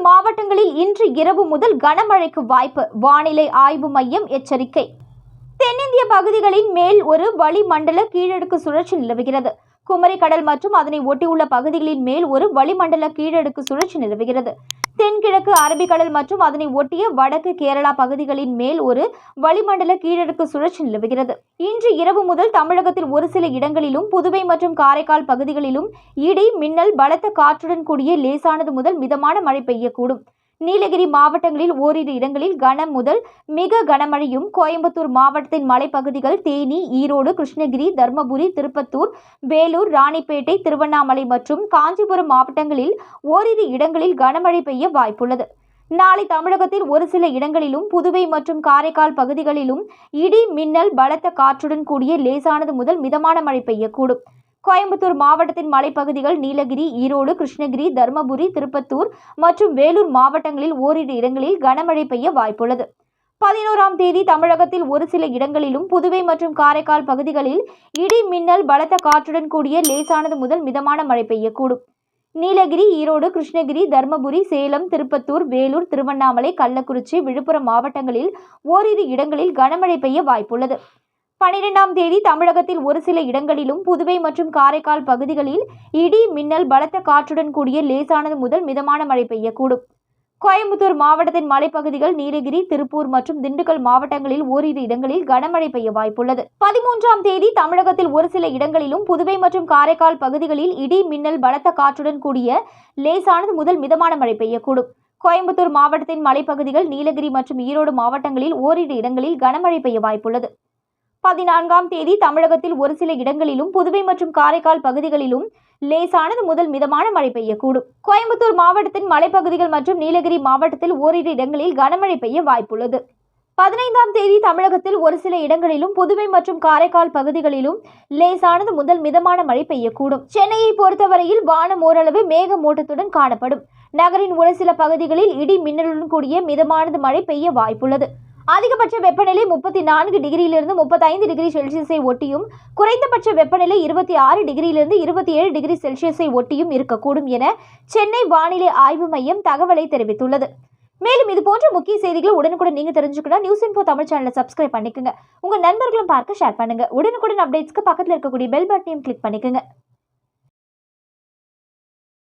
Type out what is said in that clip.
மாவட்டங்களில் இன்று இரவு முதல் கனமழைக்கு வாய்ப்பு. வானிலை ஆய்வு மையம் எச்சரிக்கை. தென்னிந்திய பகுதிகளின் மேல் ஒரு வளிமண்டல கீழடுக்கு சுழற்சி நிலவுகிறது. குமரி கடல் மற்றும் அதனை ஒட்டியுள்ள பகுதிகளின் மேல் ஒரு வளிமண்டல கீழடுக்கு சுழற்சி நிலவுகிறது. தென்கிழக்கு அரபிக்கடல் மற்றும் அதனை ஒட்டிய வடக்கு கேரளா பகுதிகளின் மேல் ஒரு வளிமண்டல கீழடுக்கு சுழற்சி நிலவுகிறது. இன்று இரவு முதல் தமிழகத்தில் ஒரு சில இடங்களிலும் புதுவை மற்றும் காரைக்கால் பகுதிகளிலும் இடி மின்னல் பலத்த காற்றுடன் கூடிய லேசானது முதல் மிதமான மழை பெய்யக்கூடும். நீலகிரி மாவட்டங்களில் ஓரிரு இடங்களில் கனம் முதல் மிக கனமழையும் கோயம்புத்தூர் மாவட்டத்தின் மலைப்பகுதிகள் தேனி ஈரோடு கிருஷ்ணகிரி தர்மபுரி திருப்பத்தூர் வேலூர் ராணிப்பேட்டை திருவண்ணாமலை மற்றும் காஞ்சிபுரம் மாவட்டங்களில் ஓரிரு இடங்களில் கனமழை பெய்ய வாய்ப்புள்ளது. நாளை தமிழகத்தில் ஒரு சில இடங்களிலும் புதுவை மற்றும் காரைக்கால் பகுதிகளிலும் இடி மின்னல் பலத்த காற்றுடன் கூடிய லேசானது முதல் மிதமான மழை பெய்யக்கூடும். கோயம்புத்தூர் மாவட்டத்தின் மலைப்பகுதிகள் நீலகிரி ஈரோடு கிருஷ்ணகிரி தருமபுரி திருப்பத்தூர் மற்றும் வேலூர் மாவட்டங்களில் ஓரிரு இடங்களில் கனமழை பெய்ய வாய்ப்புள்ளது. பதினோராம் தேதி தமிழகத்தில் ஒரு சில இடங்களிலும் புதுவை மற்றும் காரைக்கால் பகுதிகளில் இடி மின்னல் பலத்த காற்றுடன் கூடிய லேசானது முதல் மிதமான மழை பெய்யக்கூடும். நீலகிரி ஈரோடு கிருஷ்ணகிரி தருமபுரி சேலம் திருப்பத்தூர் வேலூர் திருவண்ணாமலை கள்ளக்குறிச்சி விழுப்புரம் மாவட்டங்களில் ஓரிரு இடங்களில் கனமழை பெய்ய வாய்ப்புள்ளது. பனிரெண்டாம் தேதி தமிழகத்தில் ஒரு சில இடங்களிலும் புதுவை மற்றும் காரைக்கால் பகுதிகளில் இடி மின்னல் பலத்த காற்றுடன் கூடிய லேசானது முதல் மிதமான மழை பெய்யக்கூடும். கோயம்புத்தூர் மாவட்டத்தின் மலைப்பகுதிகள் நீலகிரி திருப்பூர் மற்றும் திண்டுக்கல் மாவட்டங்களில் ஓரிரு இடங்களில் கனமழை பெய்ய வாய்ப்புள்ளது. பதிமூன்றாம் தேதி தமிழகத்தில் ஒரு சில இடங்களிலும் புதுவை மற்றும் காரைக்கால் பகுதிகளில் இடி மின்னல் பலத்த காற்றுடன் கூடிய லேசானது முதல் மிதமான மழை பெய்யக்கூடும். கோயம்புத்தூர் மாவட்டத்தின் மலைப்பகுதிகள் நீலகிரி மற்றும் ஈரோடு மாவட்டங்களில் ஓரிரு இடங்களில் கனமழை பெய்ய வாய்ப்புள்ளது. பதினான்காம் தேதி தமிழகத்தில் ஒரு சில இடங்களிலும் புதுவை மற்றும் காரைக்கால் பகுதிகளிலும் லேசானது முதல் மிதமான மழை பெய்யக்கூடும். கோயம்புத்தூர் மாவட்டத்தின் மலைப்பகுதிகள் மற்றும் நீலகிரி மாவட்டத்தில் ஓரிரு இடங்களில் கனமழை பெய்ய வாய்ப்புள்ளது. பதினைந்தாம் தேதி தமிழகத்தில் ஒரு சில இடங்களிலும் புதுவை மற்றும் காரைக்கால் பகுதிகளிலும் லேசானது முதல் மிதமான மழை பெய்யக்கூடும். சென்னையை பொறுத்தவரையில் வானம் ஓரளவு மேகமூட்டத்துடன் காணப்படும். நகரின் ஒரு சில பகுதிகளில் இடி மின்னலுடன் கூடிய மிதமானது மழை பெய்ய வாய்ப்புள்ளது. அதிகபட்ச வெப்பநிலை முப்பத்தி நான்கு டிகிரியிலிருந்து முப்பத்தைந்து டிகிரி செல்சியஸை ஒட்டியும் குறைந்தபட்ச வெப்பநிலை இருபத்தி ஆறு டிகிரியிலிருந்து இருபத்தி ஏழு டிகிரி செல்சியஸை ஒட்டியும் இருக்கக்கூடும் என சென்னை வானிலை ஆய்வு மையம் தகவலை தெரிவித்துள்ளது. மேலும் இது போன்ற முக்கிய செய்திகளை உடனுக்குடன் நீங்க தெரிஞ்சுக்கணும் நியூஸ் இன்போ தமிழ் சேனலை சப்ஸ்கிரைப் பண்ணிக்கோங்க. உங்க நண்பர்களும் பார்க்க ஷேர் பண்ணுங்க. உடனுக்குடன் அப்டேட்ஸ்க்கு பக்கத்தில் இருக்கக்கூடிய பெல் பட்டனையும் கிளிக் பண்ணிக்கோங்க.